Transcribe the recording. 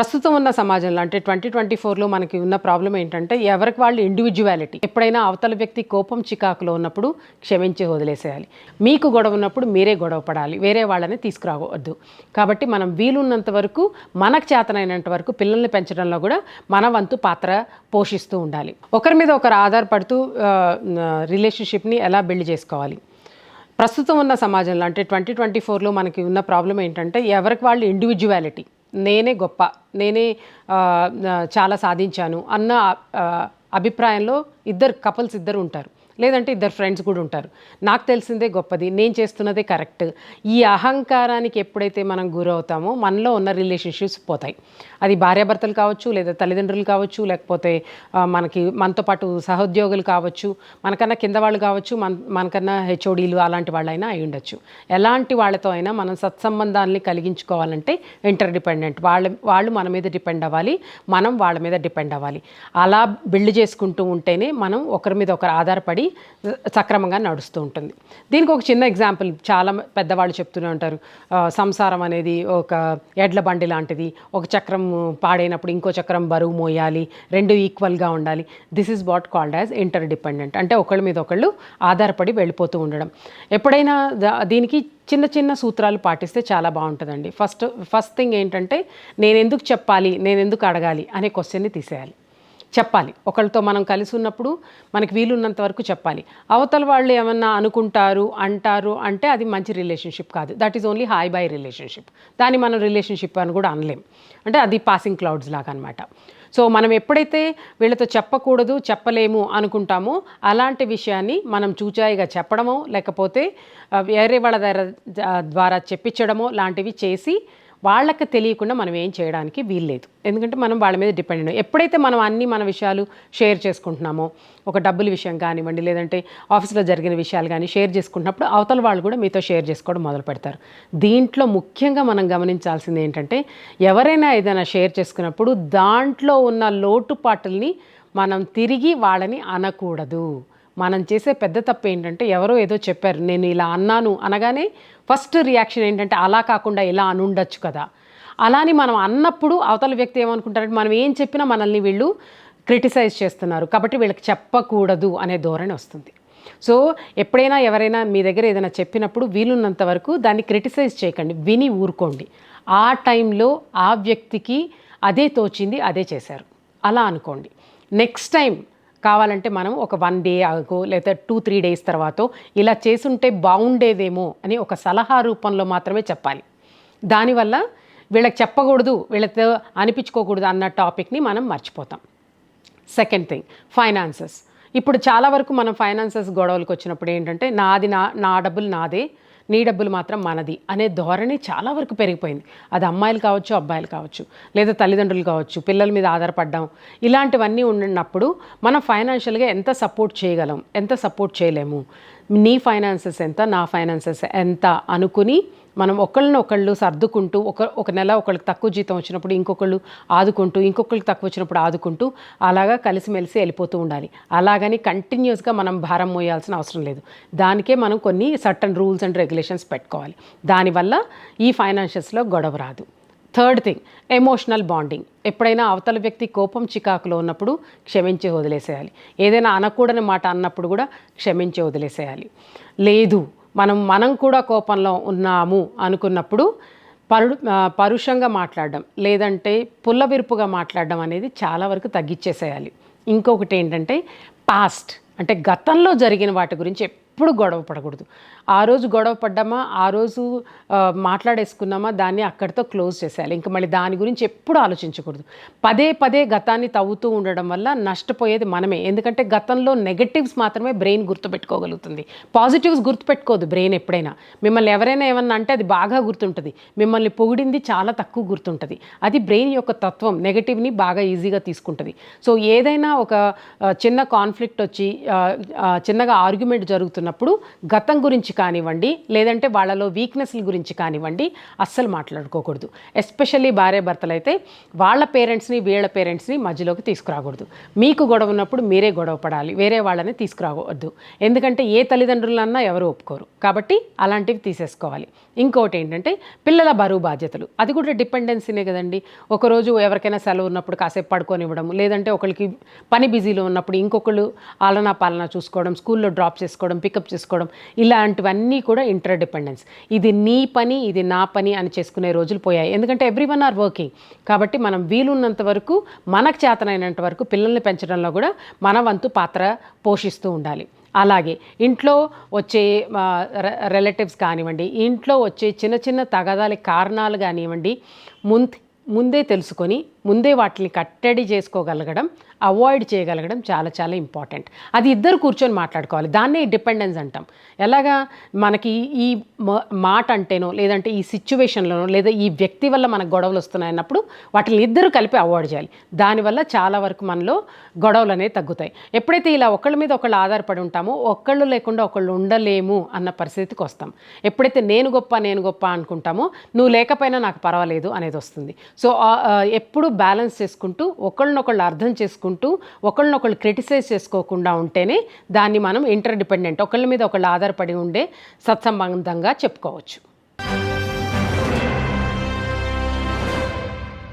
ప్రస్తుతం ఉన్న సమాజంలో అంటే ట్వంటీ ట్వంటీ ఫోర్లో మనకి ఉన్న ప్రాబ్లం ఏంటంటే ఎవరికి వాళ్ళు ఇండివిజువాలిటీ ఎప్పుడైనా అవతల వ్యక్తి కోపం చికాకులో ఉన్నప్పుడు క్షమించి వదిలేసేయాలి. మీకు గొడవ ఉన్నప్పుడు మీరే గొడవ పడాలి. వేరే వాళ్ళని తీసుకురావద్దు. కాబట్టి మనం వీలున్నంత వరకు మనకు చేతనైనంత వరకు పిల్లల్ని పెంచడంలో కూడా మన వంతు పాత్ర పోషిస్తూ ఉండాలి. ఒకరి మీద ఒకరు ఆధారపడుతూ రిలేషన్షిప్ని ఎలా బిల్డ్ చేసుకోవాలి? ప్రస్తుతం ఉన్న సమాజంలో అంటే ట్వంటీ ట్వంటీ ఫోర్లో మనకి ఉన్న ప్రాబ్లం ఏంటంటే ఎవరికి వాళ్ళు ఇండివిజువాలిటీ నేనే గొప్ప నేనే చాలా సాధించాను అన్న అభిప్రాయంలో ఇద్దరు కపుల్స్ ఇద్దరు ఉంటారు. లేదంటే ఇద్దరు ఫ్రెండ్స్ కూడా ఉంటారు. నాకు తెలిసిందే గొప్పది నేను చేస్తున్నదే కరెక్ట్. ఈ అహంకారానికి ఎప్పుడైతే మనం గురవుతామో మనలో ఉన్న రిలేషన్షిప్స్ పోతాయి. అది భార్యాభర్తలు కావచ్చు లేదా తల్లిదండ్రులు కావచ్చు లేకపోతే మనకి మనతో పాటు సహోద్యోగులు కావచ్చు మనకన్నా కింద వాళ్ళు కావచ్చు మన మనకన్నా హెచ్ఓడీలు అలాంటి వాళ్ళైనా అయి ఉండొచ్చు. ఎలాంటి వాళ్ళతో అయినా మనం సత్సంబంధాలని కలిగించుకోవాలంటే ఇంటర్ డిపెండెంట్ వాళ్ళ వాళ్ళు మన మీద డిపెండ్ అవ్వాలి మనం వాళ్ళ మీద డిపెండ్ అవ్వాలి. అలా బిల్డ్ చేసుకుంటూ ఉంటేనే మనం ఒకరి మీద ఒకరు ఆధారపడి సక్రమంగా నడుస్తూ ఉంటుంది. దీనికి ఒక చిన్న ఎగ్జాంపుల్ చాలా పెద్దవాళ్ళు చెప్తూనే ఉంటారు. సంసారం అనేది ఒక ఎడ్ల బండి లాంటిది. ఒక చక్రం పాడైనప్పుడు ఇంకో చక్రం బరువు మోయాలి. రెండు ఈక్వల్గా ఉండాలి. This is what called as interdependent అంటే ఒకళ్ళ మీద ఒకళ్ళు ఆధారపడి వెళ్ళిపోతూ ఉండడం. ఎప్పుడైనా దీనికి చిన్న చిన్న సూత్రాలు పాటిస్తే చాలా బాగుంటుందండి. ఫస్ట్ ఫస్ట్ థింగ్ ఏంటంటే నేను ఎందుకు చెప్పాలి? నేను ఎందుకు అడగాలి? అనే క్వశ్చన్ని తీసేయాలి. చెప్పాలి. ఒకళ్ళతో మనం కలిసి ఉన్నప్పుడు మనకి వీలున్నంత వరకు చెప్పాలి. అవతల వాళ్ళు ఏమన్నా అనుకుంటారు అంటారు అంటే అది మంచి రిలేషన్షిప్ కాదు. That is only hi bye relationship దాన్ని మనం రిలేషన్షిప్ అని కూడా అనలేం. అంటే అది పాసింగ్ క్లౌడ్స్ లాగా అనమాట సో మనం ఎప్పుడైతే వీళ్ళతో చెప్పకూడదు చెప్పలేము అనుకుంటామో అలాంటి విషయాన్ని మనం చూచాయిగా చెప్పడమో లేకపోతే వేరే వాళ్ళ దగ్గర ద్వారా చెప్పించడమో లాంటివి చేసి వాళ్ళకి తెలియకుండా మనం ఏం చేయడానికి వీల్లేదు. ఎందుకంటే మనం వాళ్ళ మీద డిపెండ్ ఎప్పుడైతే మనం అన్ని మన విషయాలు షేర్ చేసుకుంటున్నామో ఒక డబ్బుల విషయం కానివ్వండి లేదంటే ఆఫీస్లో జరిగిన విషయాలు కానీ షేర్ చేసుకుంటున్నప్పుడు అవతల వాళ్ళు కూడా మీతో షేర్ చేసుకోవడం మొదలు పెడతారు. దీంట్లో ముఖ్యంగా మనం గమనించాల్సింది ఏంటంటే ఎవరైనా ఏదైనా షేర్ చేసుకున్నప్పుడు దాంట్లో ఉన్న లోటుపాటుల్ని మనం తిరిగి వాళ్ళని అనకూడదు. మనం చేసే పెద్ద తప్పు ఏంటంటే ఎవరో ఏదో చెప్పారు నేను ఇలా అన్నాను అనగానే ఫస్ట్ రియాక్షన్ ఏంటంటే అలా కాకుండా ఇలా అనుండొచ్చు కదా. అలాని మనం అన్నప్పుడు అవతల వ్యక్తి ఏమనుకుంటారంటే మనం ఏం చెప్పినా మనల్ని వీళ్ళు క్రిటిసైజ్ చేస్తున్నారు. కాబట్టి వీళ్ళకి చెప్పకూడదు అనే ధోరణి వస్తుంది. సో ఎప్పుడైనా ఎవరైనా మీ దగ్గర ఏదైనా చెప్పినప్పుడు వీలున్నంత వరకు దాన్ని క్రిటిసైజ్ చేయకండి. విని ఊరుకోండి. ఆ టైంలో ఆ వ్యక్తికి అదే తోచింది అదే చేశారు. అలా అనుకోండి. నెక్స్ట్ టైం కావాలంటే మనం ఒక వన్ డే ఆగో లేదా టూ త్రీ డేస్ తర్వాత ఇలా చేసుంటే బాగుండేదేమో అని ఒక సలహా రూపంలో మాత్రమే చెప్పాలి. దానివల్ల వీళ్ళకి చెప్పకూడదు వీళ్ళతో అనిపించుకోకూడదు అన్న టాపిక్ని మనం మర్చిపోతాం. Second thing finances. ఇప్పుడు చాలా వరకు మనం ఫైనాన్సెస్ గొడవలకు వచ్చినప్పుడు ఏంటంటే నాది నా నా డబ్బులు నాదే నీ డబ్బులు మాత్రం మనది అనే ధోరణి చాలా వరకు పెరిగిపోయింది. అది అమ్మాయిలు కావచ్చు అబ్బాయిలు కావచ్చు లేదా తల్లిదండ్రులు కావచ్చు పిల్లల మీద ఆధారపడ్డాం ఇలాంటివన్నీ ఉన్నప్పుడు మనం ఫైనాన్షియల్గా ఎంత సపోర్ట్ చేయగలం ఎంత సపోర్ట్ చేయలేము. నీ ఫైనాన్సెస్ ఎంత నా ఫైనాన్సెస్ ఎంత అనుకుని మనం ఒకళ్ళని ఒకళ్ళు సర్దుకుంటూ ఒక ఒక నెల ఒకళ్ళకి తక్కువ జీతం వచ్చినప్పుడు ఇంకొకళ్ళు ఆదుకుంటూ ఇంకొకళ్ళకి తక్కువ వచ్చినప్పుడు ఆదుకుంటూ అలాగా కలిసిమెలిసి వెళ్ళిపోతూ ఉండాలి. అలాగని కంటిన్యూస్గా మనం భారం మోయాల్సిన అవసరం లేదు. దానికే మనం కొన్ని సర్టన్ రూల్స్ అండ్ రెగ్యులేషన్స్ పెట్టుకోవాలి. దానివల్ల ఈ ఫైనాన్షియల్స్లో గొడవ రాదు. Third thing emotional bonding. ఎప్పుడైనా అవతల వ్యక్తి కోపం చికాకులో ఉన్నప్పుడు క్షమించి వదిలేసేయాలి. ఏదైనా అనకూడని మాట అన్నప్పుడు కూడా క్షమించి వదిలేసేయాలి. లేదు మనం మనం కూడా కోపంలో ఉన్నాము అనుకున్నప్పుడు పరు పరుషంగా మాట్లాడడం లేదంటే పుల్లవిరుపుగా మాట్లాడడం అనేది చాలా వరకు తగ్గించేసేయాలి ఇంకొకటి ఏంటంటే పాస్ట్ అంటే గతంలో జరిగిన వాటి గురించి ఎప్పుడు గొడవ పడకూడదు. ఆ రోజు గొడవ పడ్డామా? ఆ రోజు మాట్లాడేసుకున్నామా? దాన్ని అక్కడితో క్లోజ్ చేసేయాలి. ఇంకా మళ్ళీ దాని గురించి ఎప్పుడు ఆలోచించకూడదు. పదే పదే గతాన్ని తవ్వుతూ ఉండడం వల్ల నష్టపోయేది మనమే. ఎందుకంటే గతంలో నెగటివ్స్ మాత్రమే బ్రెయిన్ గుర్తుపెట్టుకోగలుగుతుంది. పాజిటివ్స్ గుర్తుపెట్టుకోదు బ్రెయిన్ ఎప్పుడైనా. మిమ్మల్ని ఎవరైనా ఏమన్నా అంటే అది బాగా గుర్తుంటుంది. మిమ్మల్ని పొగిడింది చాలా తక్కువ గుర్తుంటుంది. అది బ్రెయిన్ యొక్క తత్వం. నెగటివ్ని బాగా ఈజీగా తీసుకుంటుంది. సో ఏదైనా ఒక చిన్న కాన్ఫ్లిక్ట్ వచ్చి చిన్నగా ఆర్గ్యుమెంట్ జరుగుతున్నప్పుడు గతం గురించి కానివ్వండి లేదంటే వాళ్ళలో వీక్నెస్ల గురించి కానివ్వండి అస్సలు మాట్లాడుకోకూడదు. ఎస్పెషల్లీ భార్య భర్తలు అయితే వాళ్ళ పేరెంట్స్ని వీళ్ళ పేరెంట్స్ని మధ్యలోకి తీసుకురాకూడదు. మీకు గొడవ ఉన్నప్పుడు మీరే గొడవ పడాలి. వేరే వాళ్ళని తీసుకురావద్దు. ఎందుకంటే ఏ తల్లిదండ్రులన్నా ఎవరు ఒప్పుకోరు. కాబట్టి అలాంటివి తీసేసుకోవాలి. ఇంకోటి ఏంటంటే పిల్లల బరువు బాధ్యతలు. అది కూడా డిపెండెన్సీనే కదండి. ఒకరోజు ఎవరికైనా సెలవు ఉన్నప్పుడు కాసేపు పడుకొని ఇవ్వడం లేదంటే ఒకరికి పని బిజీలో ఉన్నప్పుడు ఇంకొకళ్ళు ఆలనా పాలనా చూసుకోవడం స్కూల్లో డ్రాప్ చేసుకోవడం పికప్ చేసుకోవడం ఇవన్నీ కూడా ఇంటర్ డిపెండెన్స్ ఇది నీ పని ఇది నా పని అని చేసుకునే రోజులు పోయాయి. ఎందుకంటే ఎవ్రీ వన్ ఆర్ వర్కింగ్ కాబట్టి మనం వీలున్నంత వరకు మనకు చేతనైనంత వరకు పిల్లల్ని పెంచడంలో కూడా మన వంతు పాత్ర పోషిస్తూ ఉండాలి. అలాగే ఇంట్లో వచ్చే రిలేటివ్స్ కానివ్వండి ఇంట్లో వచ్చే చిన్న చిన్న తగాదాల కారణాలు కానివ్వండి ముంద్ ముందే తెలుసుకొని ముందే వాటిని కట్టడి చేసుకోగలగడం అవాయిడ్ చేయగలగడం చాలా చాలా ఇంపార్టెంట్ అది ఇద్దరు కూర్చొని మాట్లాడుకోవాలి. దాన్నే డిపెండెన్స్ అంటాం. ఎలాగా? మనకి ఈ మాట అంటేనో లేదంటే ఈ సిచ్యువేషన్లోనో లేదా ఈ వ్యక్తి వల్ల మనకు గొడవలు వస్తున్నాయి అన్నప్పుడు వాటిని ఇద్దరు కలిపి అవాయిడ్ చేయాలి. దానివల్ల చాలా వరకు మనలో గొడవలు అనేవి తగ్గుతాయి. ఎప్పుడైతే ఇలా ఒకళ్ళ మీద ఒకళ్ళు ఆధారపడి ఉంటామో ఒకళ్ళు లేకుండా ఒకళ్ళు ఉండలేము అన్న పరిస్థితికి వస్తాం. ఎప్పుడైతే నేను గొప్ప నేను గొప్ప అనుకుంటామో నువ్వు లేకపోయినా నాకు పర్వాలేదు అనేది వస్తుంది. సో ఎప్పుడు బ్యాలెన్స్ చేసుకుంటూ ఒకళ్ళనొకళ్ళు అర్థం చేసుకుంటూ ఒకళ్ళనొకళ్ళు క్రిటిసైజ్ చేసుకోకుండా ఉంటేనే దాన్ని మనం ఇంటర్ డిపెండెంట్ ఒకళ్ళ మీద ఒకళ్ళు ఆధారపడి ఉండే సత్సంబంధంగా చెప్పుకోవచ్చు.